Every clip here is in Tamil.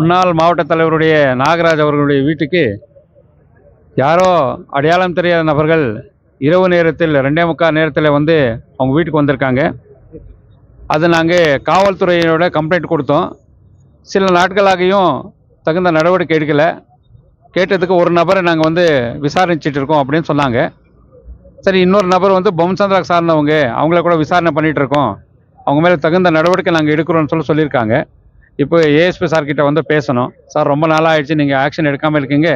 முன்னாள் மாவட்ட தலைவருடைய நாகராஜ் அவர்களுடைய வீட்டுக்கு யாரோ அடையாளம் தெரியாத நபர்கள் இரவு நேரத்தில் ரெண்டே முக்கால் நேரத்தில் வந்து அவங்க வீட்டுக்கு வந்திருக்காங்க. அது நாங்கள் காவல்துறையினோட கம்ப்ளைண்ட் கொடுத்தோம். சில நாட்களாகியும் தகுந்த நடவடிக்கை எடுக்கலை. கேட்டதுக்கு ஒரு நபரை நாங்கள் வந்து விசாரிச்சுட்டு இருக்கோம் அப்படின்னு சொன்னாங்க. சரி இன்னொரு நபர் வந்து பொம்சந்திரா சார்ந்தவங்க அவங்கள கூட விசாரணை பண்ணிகிட்டு இருக்கோம். அவங்க மேலே தகுந்த நடவடிக்கை நாங்கள் எடுக்கிறோன்னு சொல்லி சொல்லியிருக்காங்க. இப்போ ஏஎஸ்பி சார் கிட்ட வந்து பேசணும். சார் ரொம்ப நாளாக ஆயிடுச்சு நீங்கள் ஆக்ஷன் எடுக்காமல் இருக்கீங்க.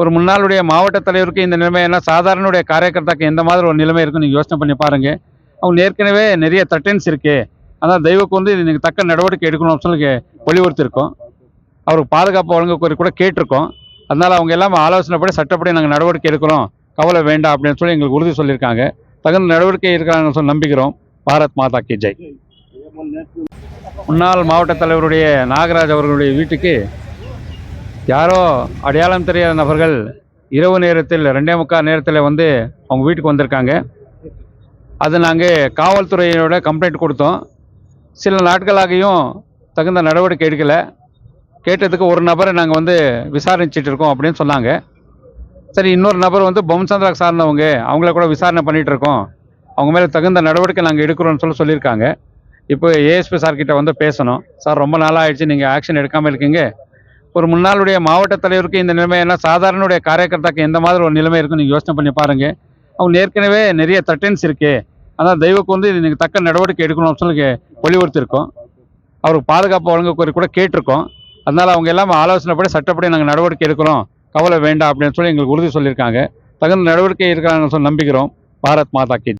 ஒரு முன்னாளுடைய மாவட்ட தலைவருக்கு இந்த நிலைமை என்ன சாதாரணுடைய காரியகர்த்தாக்கு எந்த மாதிரி ஒரு நிலைமை இருக்கும் நீங்கள் யோசனை பண்ணி பாருங்கள் அவங்க ஏற்கனவே நிறைய த்ரெட்டன்ஸ் இருக்குது ஆனால் தெய்வக்கு வந்து நீங்கள் தக்க நடவடிக்கை எடுக்கணும்னு சொல்லி வலியுறுத்திருக்கோம் அவருக்கு பாதுகாப்பு வழங்க கூட கேட்டிருக்கோம். அதனால் அவங்க எல்லாம் ஆலோசனைப்படி சட்டப்படி நாங்கள் நடவடிக்கை எடுக்கிறோம். கவலை வேண்டாம் அப்படின்னு சொல்லி எங்களுக்கு உறுதி சொல்லியிருக்காங்க. தகுந்த நடவடிக்கை இருக்கிறாங்கன்னு சொல்லி நம்பிக்கிறோம் பாரத் மாதா கி ஜெய். முன்னாள் மாவட்ட தலைவருடைய நாகராஜ் அவர்களுடைய வீட்டுக்கு யாரோ அடையாளம் தெரியாத நபர்கள் இரவு நேரத்தில் ரெண்டே முக்கால் நேரத்தில் வந்து அவங்க வீட்டுக்கு வந்திருக்காங்க. அது நாங்கள் காவல்துறையினோட கம்ப்ளைண்ட் கொடுத்தோம். சில நாட்களாகியும் தகுந்த நடவடிக்கை எடுக்கலை. கேட்டதுக்கு ஒரு நபரை நாங்கள் வந்து விசாரிச்சுட்டு இருக்கோம் அப்படின்னு சொன்னாங்க. சரி இன்னொரு நபர் வந்து பொம்சந்திரா சார்ந்தவங்க அவங்கள கூட விசாரணை பண்ணிகிட்ருக்கோம் இருக்கோம். அவங்க மேலே தகுந்த நடவடிக்கை நாங்கள் எடுக்கிறோன்னு சொல்லி சொல்லியிருக்காங்க. இப்போ ஏஎஸ்பி சார்கிட்ட வந்து பேசணும். சார் ரொம்ப நாளாக ஆயிடுச்சு நீங்கள் ஆக்ஷன் எடுக்காமல் இருக்கீங்க. ஒரு முன்னாளுடைய மாவட்ட தலைவருக்கு இந்த நிலைமை என்ன? சாதாரணுடைய காரியகர்த்தாக்கு எந்த மாதிரி ஒரு நிலைமை இருக்குன்னு நீங்கள் யோசனை பண்ணி பாருங்கள் அவங்க ஏற்கனவே நிறைய த்ரெட்டன்ஸ் இருக்கே. ஆனால் தெய்வக்கு வந்து நீங்கள் தக்க நடவடிக்கை எடுக்கணும்னு சொல்லி வலியுறுத்திருக்கோம் அவருக்கு பாதுகாப்பு வழங்க கூட கேட்டிருக்கோம். அதனால் அவங்க எல்லாம் ஆலோசனைப்படி சட்டப்படி நாங்கள் நடவடிக்கை எடுக்கிறோம். கவலை வேண்டாம் அப்படின்னு சொல்லி எங்களுக்கு உறுதி சொல்லியிருக்காங்க. தகுந்த நடவடிக்கை இருக்கிறாங்கன்னு சொல்லி நம்பிக்கிறோம் பாரத் மாதா கி